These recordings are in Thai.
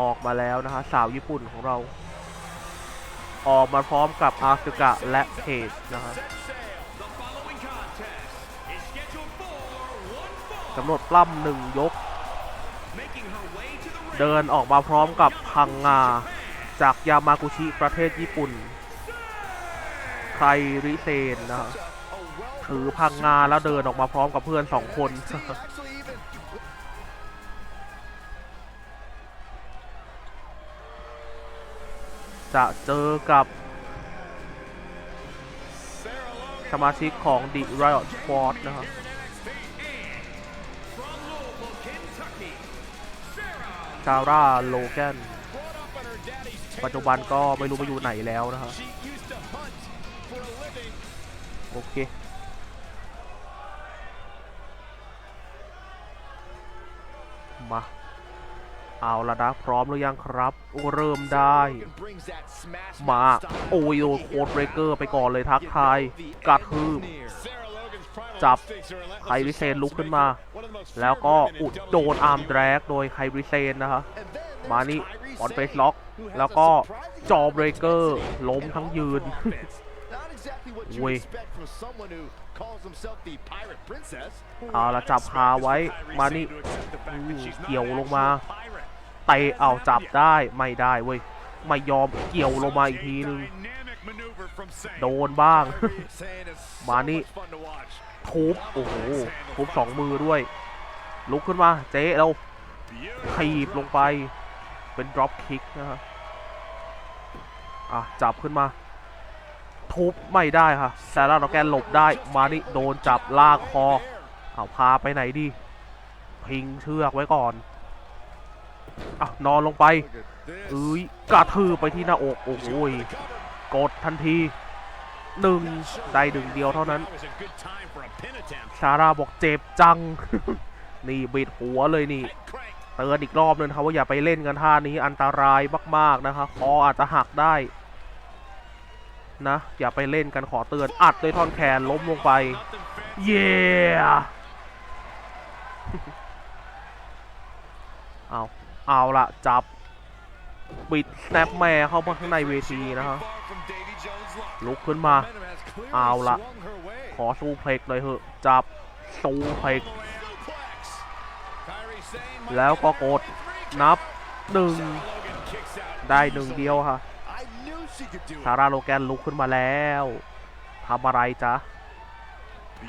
ออกมาแล้วนะฮะสาวญี่ปุ่นของเรา ออกมาพร้อมกับอาสึกะและเพจนะฮะกำหนดปล้ำหนึ่งยก เดินออกมาพร้อมกับพังงา จากยามากุชิประเทศญี่ปุ่นใครริเซนนะฮะถือพังงาแล้วเดินออกมาพร้อมกับเพื่อนสองคน จะเจอกับ สมาชิกของ The Riot Squad นะครับซาร่าโลแกนปัจจุบันก็ไม่รู้ไปอยู่ไหนแล้วนะครับโอเค มา เอาละนะพร้อมหรือยังครับโอ้เริ่มได้ มาโอ้ยโดนโคดเบรกเกอร์ไปก่อนเลยทักทายกระทืบจับไคริเซนลุกขึ้นมา แล้วก็อุดโดนอาร์มแดรกโดยไคริเซนนะฮะมานี่ออนเฟสล็อก แล้วก็จอเบรกเกอร์ล้มทั้งยืนเว้ย เอาละจับคาไว้มานี่อืมเกี่ยวลงมาเตะเอาจับได้ไม่ได้เว้ยไม่ยอมเกี่ยวลงมาอีกทีนึงโดนบ้าง มานี่ทุบโอ้โหทุบสองมือด้วย ลุกขึ้นมาเจ๊เราถีบลงไปเป็น drop kick นะฮะอะจับขึ้นมา ทุบไม่ได้ค่ะซาร่าโรแกนหลบได้มานี่โดนจับลากคอ เอาพาไปไหนดี พิงเชือกไว้ก่อนอะนอนลงไปเอ้ยกระทืบไปที่หน้าอกโอ้โหยกดทันทีหนึ่งได้หนึ่งเดียวเท่านั้นซาร่าบอกเจ็บจัง นี่บิดหัวเลยนี่ เตือนอีกรอบนึงครับว่าอย่าไปเล่นกันท่านี้อันตรายมากๆนะคะคออาจจะหักได้ นะ อย่าไปเล่นกันขอเตือนอัดด้วยท่อนแขนล้มลงไป เย้เอาเอาละจับบิดแนปแม่เข้ามาข้างในเวทีนะฮะลุกขึ้นมา เอาละขอซูเพล็กเลยเหอะจับซูเพล็กแล้วก็กดนับหนึ่งได้หนึ่งเดียวค่ะ ซาร่าโลแกนลุกขึ้นมาแล้วทำอะไรจ๊ะ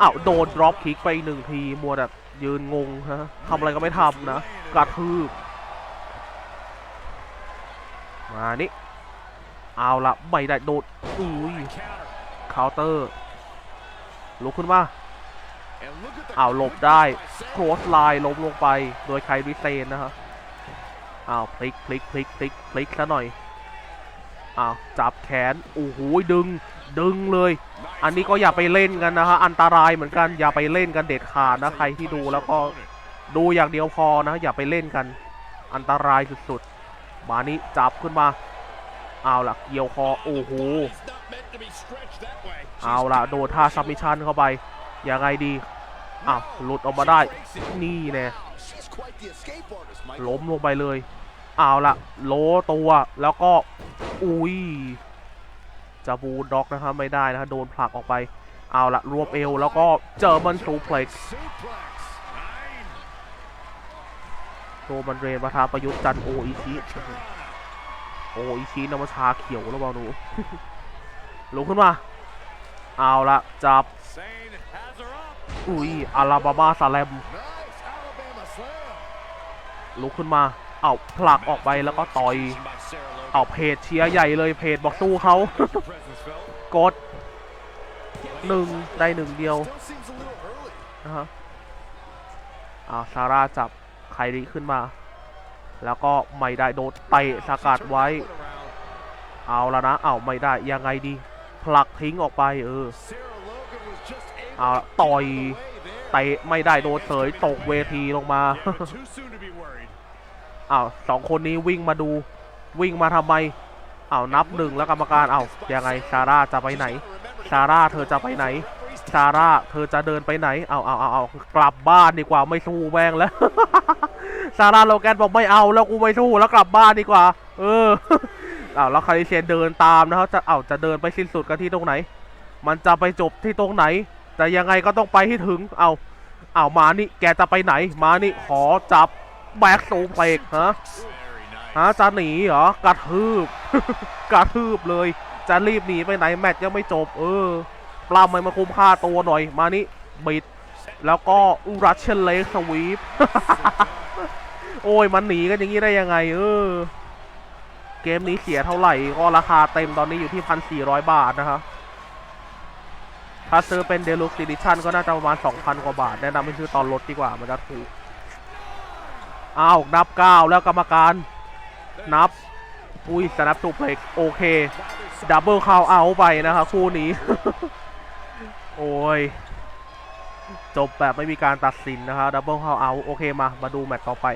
อ้าวโดนดรอปคิกไปหนึ่งที มัวแต่ยืนงงฮะทำอะไรก็ไม่ทำนะกระทืบมานี่เอาละไม่ได้โดดอุ้ยเคาน์เตอร์ลุกขึ้นมาเอาหลบได้โครสไลน์ล้มลงไปโดยไคลริเซนนะฮะเอาพลิกพลิกพลิกพลิกพลิกซะหน่อย อ้าวจับแขนโอ้โหดึงดึงเลย อันนี้ก็อย่าไปเล่นกันนะฮะอันตรายเหมือนกันอย่าไปเล่นกันเด็ดขาดนะใครที่ดูแล้วก็ดูอย่างเดียวพอนะอย่าไปเล่นกัน อันตรายสุดๆมานี่จับขึ้นมาเอาล่ะเกี่ยวคอโอ้โหเอาล่ะโดนท่าซับมิชันเข้าไปยังไงดีอ้าวหลุดออกมาได้นี่แน่ล้มลงไปเลย เอาล่ะโลตัวแล้วก็ อุ้ยจะบูลด็อกนะครับไม่ได้นะฮะโดนผลักออกไป เอาละรวบเอวแล้วก็เจอมันซูเพล็กซ์โรมันเรนประธานประยุทธ์จันทร์โออิชิโออิชินำมาชาเขียวแล้วเปล่าหนูลุกขึ้นมา เอาละจับ อุ้ยอาราบามาสแลมลุกขึ้นมา เอาผลักออกไปแล้วก็ต่อย เอาเพจเชียร์ใหญ่เลยเพจบอกสู้เขากดหนึ่งได้หนึ่งเดียวนะฮะเอาซาร่าจับไคริขึ้นมา แล้วก็ไม่ได้โดนเตะสกัดไว้ เอาแล้วนะเอาไม่ได้ยังไงดีผลักทิ้งออกไปเออเอาต่อยเตะไม่ได้โดนเสยตกเวทีลงมา อ้าวสองคนนี้วิ่งมาดูวิ่งมาทำไมอ้าวนับหนึ่งแล้วกรรมการอ้าวยังไงซาร่าจะไปไหนซาร่าเธอจะไปไหนซาร่าเธอจะเดินไปไหนเอาเอาเอาเอากลับบ้านดีกว่าไม่สู้แม่งแล้วซาร่าโลแกนบอกไม่เอาแล้วกูไม่สู้แล้วกลับบ้านดีกว่า เอออ้าวแล้วคาริเซียนเดินตามนะครับจะเอาจะเดินไปสิ้นสุดกันที่ตรงไหน มันจะไปจบที่ตรงไหน แต่ยังไงก็ต้องไปให้ถึงเอาเอามานี่แกจะไปไหน มานี่ขอจับ แบ็กสูงเปกฮะฮะจะหนีเหรอกระทืบกระทืบเลย จะรีบหนีไปไหนแมตช์ยังไม่จบ เออปลามันมาคุมค่าตัวหน่อย มานี่บิด แล้วก็อุรัชเชนเลสวีปโอ้ยมันหนีกันอย่างนี้ได้ยังไง เออ เกมนี้เสียเท่าไหร่ ก็ราคาเต็มตอนนี้อยู่ที่พันสี่ร้อยบาทนะครับถ้าซื้อเป็นเดลุ x ซิดิชันก็น่าจะประมาณ 2,000 กว่าบาท แนะนำให้ซื้อตอนลดดีกว่า มันจะถูก อ้าวนับ9แล้วกรรมการ นับ อุ้ยสนับสุเพล็กโอเค ดับเบิลคาวเอาไปนะครับคู่นี้ โอ้ย จบแบบไม่มีการตัดสินนะครับดับเบิลคาวเอาโอเคมา มาดูแมตต์ต่อไป